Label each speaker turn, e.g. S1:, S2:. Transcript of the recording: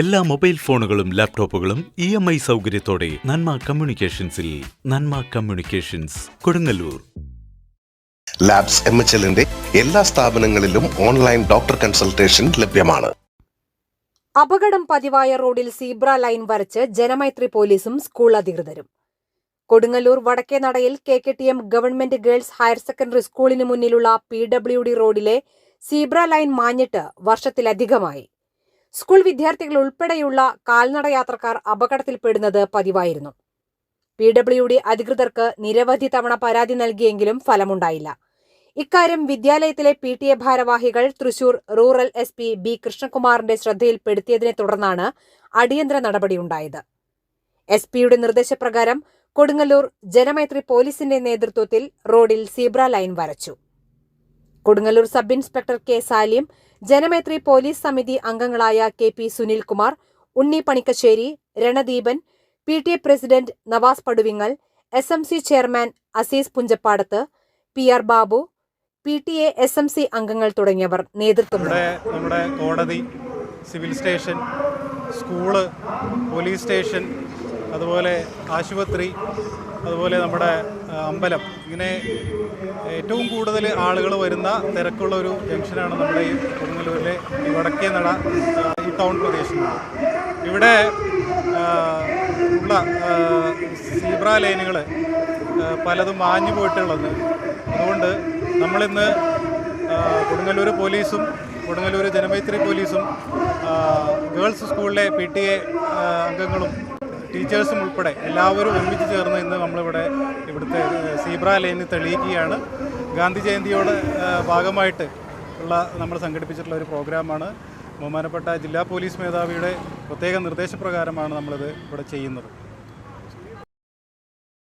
S1: എല്ലാ മൊബൈൽ ഫോണുകളും ലാപ്ടോപ്പുകളും ഇ എം ഐ സൗകര്യത്തോടെ നന്മ കമ്മ്യൂണിക്കേഷൻസിൽ Nanma communications Kodungallur.
S2: Labs M H എല്ലിന്റെ എല്ലാ സ്ഥാപനങ്ങളിലും ഓൺലൈൻ ഡോക്ടർ കൺസൾട്ടേഷൻ ലഭ്യമാണ്.
S3: അപകടം പതിവായ റോഡിൽ സീബ്ര ലൈൻ വരച്ച് ജനമൈത്രി പോലീസും സ്കൂൾ അധികൃതരും. കൊടുങ്ങല്ലൂർ വടക്കേ നടയിൽ K K T M government girls higher secondary സ്കൂളിന് മുന്നിലുള്ള പി ഡബ്ല്യു ഡി റോഡിലെ സീബ്ര ലൈൻ മാഞ്ഞിട്ട് വർഷത്തിലധികമായി. സ്കൂൾ വിദ്യാർത്ഥികൾ ഉൾപ്പെടെയുള്ള കാൽനടയാത്രക്കാർ അപകടത്തിൽപ്പെടുന്നത് പതിവായിരുന്നു. പി ഡബ്ല്യു ഡി അധികൃതർക്ക് നിരവധി തവണ പരാതി നൽകിയെങ്കിലും ഫലമുണ്ടായില്ല. ഇക്കാര്യം വിദ്യാലയത്തിലെ പി ടി എ ഭാരവാഹികൾ Thrissur rural S P B കൃഷ്ണകുമാറിന്റെ ശ്രദ്ധയിൽപ്പെടുത്തിയതിനെ തുടർന്നാണ് അടിയന്തര നടപടിയുണ്ടായത്. എസ് പിയുടെ നിർദ്ദേശപ്രകാരം കൊടുങ്ങല്ലൂർ ജനമൈത്രി പോലീസിന്റെ നേതൃത്വത്തിൽ റോഡിൽ സീബ്ര ലൈൻ വരച്ചു. Kodungallur sub inspector K Salim Janamaithri police സമിതി അംഗങ്ങളായ K P Sunilkumar Unni Panikkassery Ranadeepan P T A president Navas Paduvingal S M C chairman Azeez Punchappadath P R Babu P T A S M C അംഗങ്ങൾ തുടങ്ങിയവർ നേതൃത്വം
S4: നമ്മുടെ കോടതി civil station school police station അതുപോലെ ആശുപത്രി അതുപോലെ നമ്മുടെ അമ്പലം. ഇങ്ങനെ ഏറ്റവും കൂടുതൽ ആളുകൾ വരുന്ന തിരക്കുള്ള ഒരു ജംഗ്ഷനാണ് നമ്മുടെ ഈ കൊടുങ്ങല്ലൂരിലെ ഈ വടക്കേ നട ഈ ടൗൺ പ്രദേശം. ഇവിടെ ഉള്ള സീബ്ര ലൈനുകൾ പലതും മാഞ്ഞു പോയിട്ടുള്ളത്. അതുകൊണ്ട് നമ്മളിന്ന് കൊടുങ്ങല്ലൂർ പോലീസും കൊടുങ്ങല്ലൂർ ജനമൈത്രി പോലീസും ഗേൾസ് സ്കൂളിലെ പി ടി എ അംഗങ്ങളും ടീച്ചേഴ്സും ഉൾപ്പെടെ എല്ലാവരും ഒരുമിച്ച് ചേർന്ന് ഇന്ന് നമ്മളിവിടെ ഇവിടുത്തെ സീബ്ര ലൈനിൽ തെളിയിക്കുകയാണ്. ഗാന്ധി ജയന്തിയോട് ഭാഗമായിട്ട് ഉള്ള നമ്മൾ സംഘടിപ്പിച്ചിട്ടുള്ള ഒരു പ്രോഗ്രാമാണ്. ബഹുമാനപ്പെട്ട ജില്ലാ പോലീസ് മേധാവിയുടെ പ്രത്യേക നിർദ്ദേശപ്രകാരമാണ് നമ്മളിത് ഇവിടെ ചെയ്യുന്നത്.